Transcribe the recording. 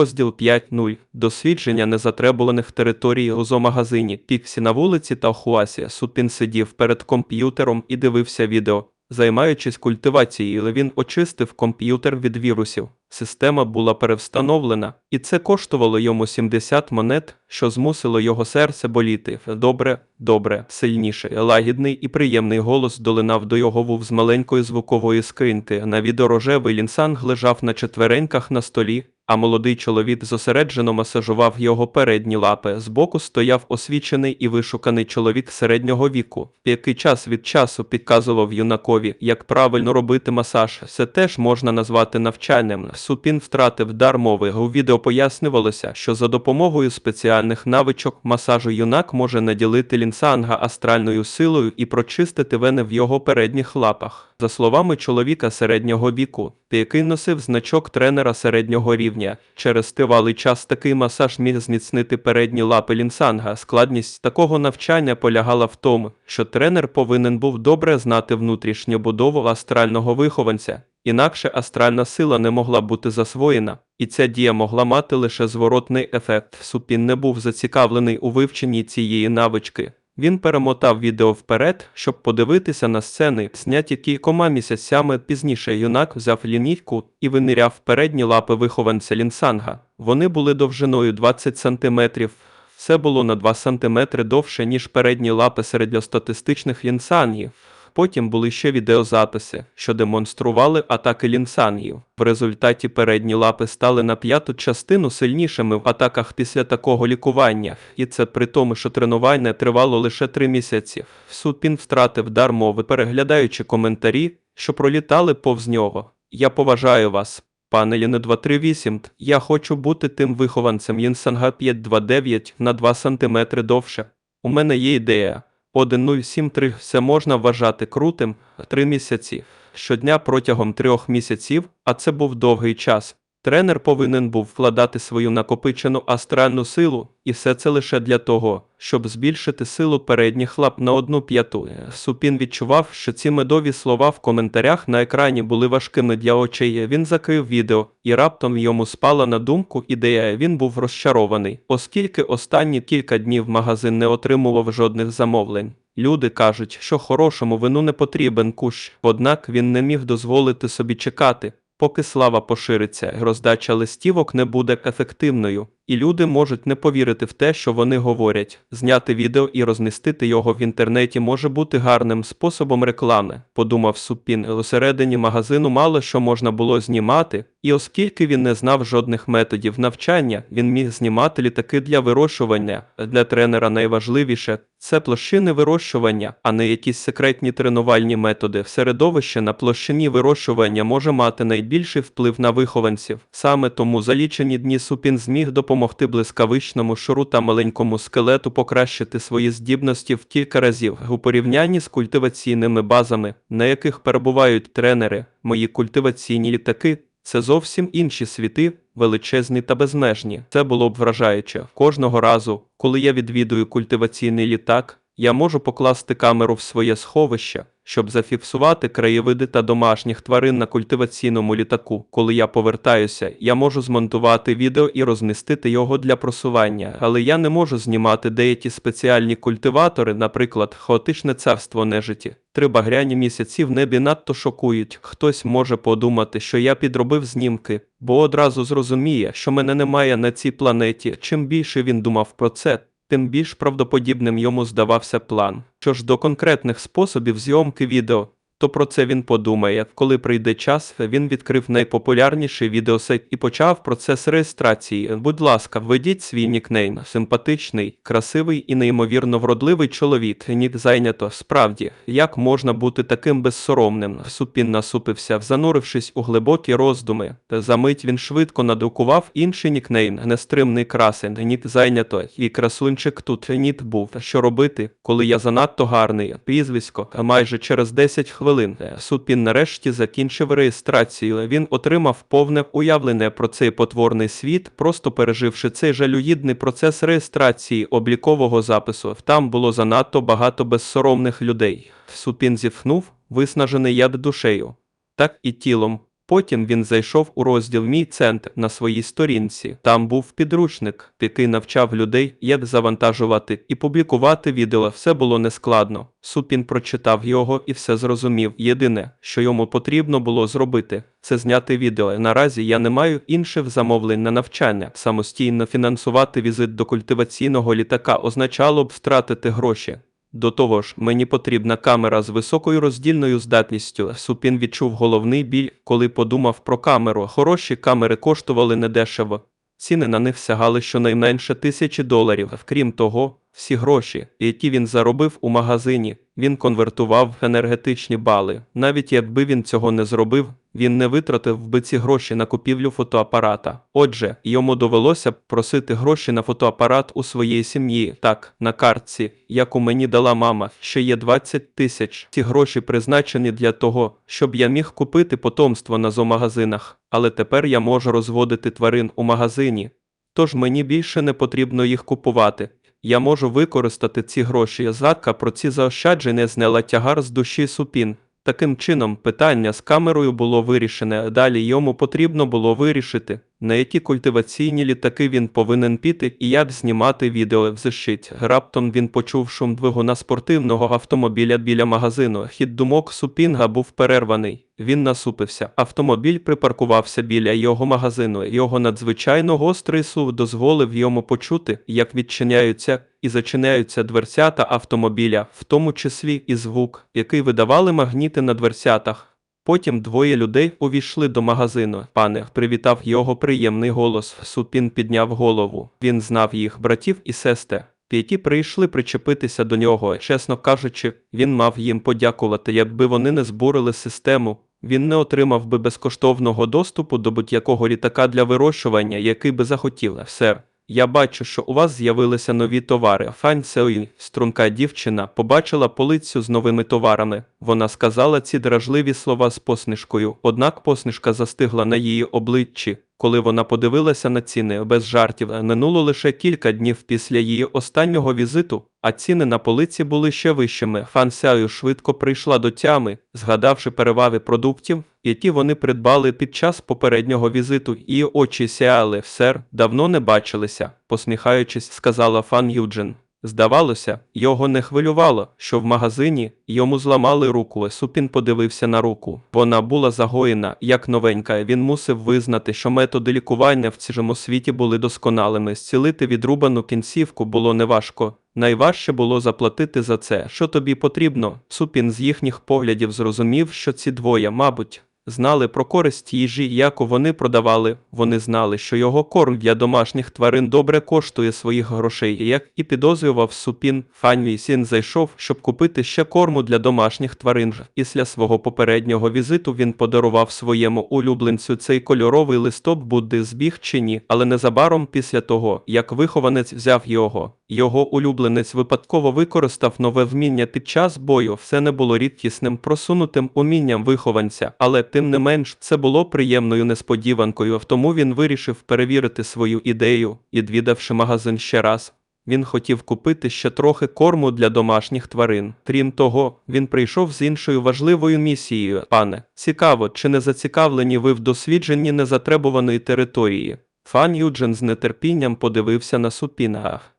Розділ 5.0. Дослідження незатребуваних територій у зоомагазині Піксі на вулиці Таохуасі. Супін сидів перед комп'ютером і дивився відео. Займаючись культивацією, він очистив комп'ютер від вірусів. Система була перевстановлена, і це коштувало йому 70 монет, що змусило його серце боліти. Добре, добре, сильніше. Лагідний і приємний голос долинав до його вув з маленької звукової скриньки. На відео рожевий лінсанг лежав на четвереньках на столі, а молодий чоловік зосереджено масажував його передні лапи. Збоку стояв освічений і вишуканий чоловік середнього віку, який час від часу підказував юнакові, як правильно робити масаж. Це теж можна назвати навчальним. Супін втратив дар мови. У відео пояснювалося, що за допомогою спеціальних навичок масажу юнак може наділити лінсанга астральною силою і прочистити вени в його передніх лапах. За словами чоловіка середнього віку, який носив значок тренера середнього рівня, через тривалий час такий масаж міг зміцнити передні лапи лінсанга. Складність такого навчання полягала в тому, що тренер повинен був добре знати внутрішню будову астрального вихованця, інакше астральна сила не могла бути засвоєна, і ця дія могла мати лише зворотний ефект. Супін не був зацікавлений у вивченні цієї навички. Він перемотав відео вперед, щоб подивитися на сцени, зняті кількома місяцями пізніше. Юнак взяв лінійку і виниряв передні лапи вихованця лінсанга. Вони були довжиною 20 сантиметрів. Це було на 2 сантиметри довше, ніж передні лапи середньостатистичних лінсангів. Потім були ще відеозаписи, що демонстрували атаки лінсангів. В результаті передні лапи стали на п'яту частину сильнішими в атаках після такого лікування, і це при тому, що тренування тривало лише три місяці. Супін втратив дар мови, переглядаючи коментарі, що пролітали повз нього. Я поважаю вас. Пане Єне 238, я хочу бути тим вихованцем Єнсанга 529 на 2 см довше. У мене є ідея. 1073 все можна вважати крутим 3 місяці. Щодня протягом трьох місяців, а це був довгий час. Тренер повинен був вкладати свою накопичену астральну силу, і все це лише для того, щоб збільшити силу передніх лап на одну п'яту. Супін відчував, що ці медові слова в коментарях на екрані були важкими для очей. Він закрив відео, і раптом йому спала на думку ідея. Він був розчарований, оскільки останні кілька днів магазин не отримував жодних замовлень. Люди кажуть, що хорошому вину не потрібен кущ, однак він не міг дозволити собі чекати. Поки слава пошириться, роздача листівок не буде ефективною, і люди можуть не повірити в те, що вони говорять. Зняти відео і розмістити його в інтернеті може бути гарним способом реклами, подумав Супін. Усередині магазину мало що можна було знімати, і оскільки він не знав жодних методів навчання, він міг знімати літаки для вирощування. Для тренера найважливіше це площини вирощування, а не якісь секретні тренувальні методи. Середовище на площині вирощування може мати найбільший вплив на вихованців. Саме тому за лічені дні Супін зміг допомогти блискавичному шуру та маленькому скелету покращити свої здібності в кілька разів у порівнянні з культиваційними базами, на яких перебувають тренери. Мої культиваційні літаки. Це зовсім інші світи, величезні та безмежні. Це було б вражаюче. Кожного разу, коли я відвідую культиваційний літак, я можу покласти камеру в своє сховище, щоб зафіксувати краєвиди та домашніх тварин на культиваційному літаку. Коли я повертаюся, я можу змонтувати відео і розмістити його для просування, але я не можу знімати деякі спеціальні культиватори, наприклад, хаотичне царство нежиті. Три багряні місяці в небі надто шокують. Хтось може подумати, що я підробив знімки, бо одразу зрозуміє, що мене немає на цій планеті. Чим більше він думав про це, тим більш правдоподібним йому здавався план. Що ж до конкретних способів зйомки відео, то про це він подумає. Коли прийде час, він відкрив найпопулярніший відеосайт і почав процес реєстрації. Будь ласка, введіть свій нікнейм. Симпатичний, красивий і неймовірно вродливий чоловік. Нік зайнято. Справді, як можна бути таким безсоромним? Супін насупився, занурившись у глибокі роздуми. За мить він швидко надрукував інший нікнейм. Нестримний красень. Нік зайнято. І красунчик тут ніт був. Що робити, коли я занадто гарний? Прізвисько. Майже через 10 хвилин хвилин. Супін нарешті закінчив реєстрацію. Він отримав повне уявлення про цей потворний світ, просто переживши цей жалюгідний процес реєстрації облікового запису. Там було занадто багато безсоромних людей. Супін зітхнув, виснажений яд душею. Так і тілом. Потім він зайшов у розділ Мій центр на своїй сторінці. Там був підручник, який навчав людей, як завантажувати і публікувати відео. Все було нескладно. Супін прочитав його і все зрозумів. Єдине, що йому потрібно було зробити, це зняти відео. Наразі я не маю інших замовлень на навчання. Самостійно фінансувати візит до культиваційного літака означало б втратити гроші. До того ж, мені потрібна камера з високою роздільною здатністю. Супін відчув головний біль, коли подумав про камеру. Хороші камери коштували недешево. Ціни на них сягали щонайменше тисячі доларів. Крім того, всі гроші, які він заробив у магазині, він конвертував в енергетичні бали. Навіть якби він цього не зробив, він не витратив би ці гроші на купівлю фотоапарата. Отже, йому довелося б просити гроші на фотоапарат у своєї сім'ї. Так, на картці, яку мені дала мама, ще є 20 тисяч. Ці гроші призначені для того, щоб я міг купити потомство на зоомагазинах. Але тепер я можу розводити тварин у магазині. Тож мені більше не потрібно їх купувати. Я можу використати ці гроші. Згадка про ці заощадження зняла тягар з душі супін. Таким чином, питання з камерою було вирішене. Далі йому потрібно було вирішити, на які культиваційні літаки він повинен піти і як знімати відео в зашить. Раптом він почув шум двигуна спортивного автомобіля біля магазину. Хід думок Супінга був перерваний. Він насупився. Автомобіль припаркувався біля його магазину. Його надзвичайно гострий сув дозволив йому почути, як відчиняються і зачиняються дверцята автомобіля, в тому числі і звук, який видавали магніти на дверцятах. Потім двоє людей увійшли до магазину. Пане привітав його приємний голос. Супін підняв голову. Він знав їх братів і сестер. Які прийшли причепитися до нього, чесно кажучи, він мав їм подякувати, якби вони не збурили систему. Він не отримав би безкоштовного доступу до будь-якого літака для вирощування, який би захотів. Сер, я бачу, що у вас з'явилися нові товари. Фан Сеуї, струнка дівчина, побачила полицю з новими товарами. Вона сказала ці дражливі слова з посмішкою, однак посмішка застигла на її обличчі. Коли вона подивилася на ціни без жартів, минуло лише кілька днів після її останнього візиту, а ціни на полиці були ще вищими. Фан Сяю швидко прийшла до тями, згадавши переваги продуктів, які вони придбали під час попереднього візиту, її очі сяяли, сер, давно не бачилися, посміхаючись, сказала Фан Юджин. Здавалося, його не хвилювало, що в магазині йому зламали руку. Супін подивився на руку. Вона була загоєна, як новенька. Він мусив визнати, що методи лікування в цьому світі були досконалими. Зцілити відрубану кінцівку було неважко. Найважче було заплатити за це, що тобі потрібно. Супін з їхніх поглядів зрозумів, що ці двоє, мабуть, знали про користь їжі, яку вони продавали. Вони знали, що його корм для домашніх тварин добре коштує своїх грошей. Як і підозрював Супін, Фанвій Сін зайшов, щоб купити ще корму для домашніх тварин. Після свого попереднього візиту він подарував своєму улюбленцю цей кольоровий листок Будди збіг чи ні, але незабаром після того, як вихованець взяв його. Його улюбленець випадково використав нове вміння під час бою. Все не було рідкісним просунутим умінням вихованця, але тим не менш це було приємною несподіванкою. Тому він вирішив перевірити свою ідею, відвідавши магазин ще раз. Він хотів купити ще трохи корму для домашніх тварин. Крім того, він прийшов з іншою важливою місією. Пане, цікаво, чи не зацікавлені ви в дослідженні незатребуваної території? Фан Юджин з нетерпінням подивився на Супінга.